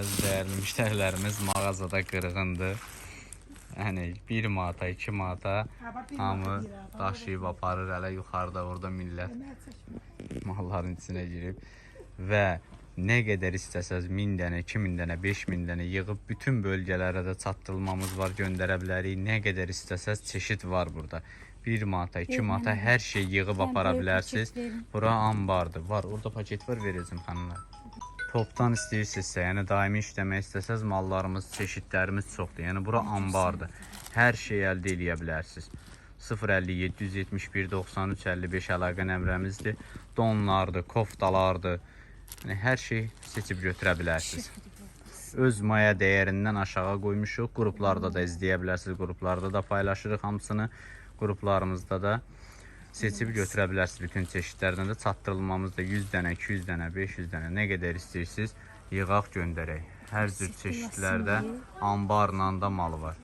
Əziz dəyərli müştərilərimiz mağazada qırğındır. Yəni 1 manata, 2 manata hamı daşıyıb aparır. Hələ yuxarıda orada millət malların içinə girib və nə qədər istəsəz 1000 dənə, 2000 dənə, 5000 dənə yığıb bütün bölgələrə də çatdırılmamız var, göndərə bilərik. Nə qədər istəsəz çeşid var burada. 1 manata, 2 manata hər şey yığıb apara bilərsiniz. Bura ambardır. Var, orada paket var verəcəm xanımlar. Topdan istəyirsinizsə, yəni daimi işləmək istəsəz mallarımız, çeşidlərimiz çoxdur. Yəni bura ambardır. Hər şey əldə edə bilərsiniz. 057 771 93 55 əlaqə nömrəmizdir. Donlardır, koftalardır. Yəni hər şey seçib götürə bilərsiniz. Öz maya dəyərindən aşağı qoymuşuq. Qruplarda da izləyə bilərsiniz. Qruplarda da paylaşırıq hamısını. Qruplarımızda da seçib götürə bilərsiniz bütün çeşidlərdən də çatdırılmamız da 100 dənə, 200 dənə, 500 dənə nə qədər istəyirsiniz yığaq göndərək. Hər cür çeşidlərdə ambarla da malı var.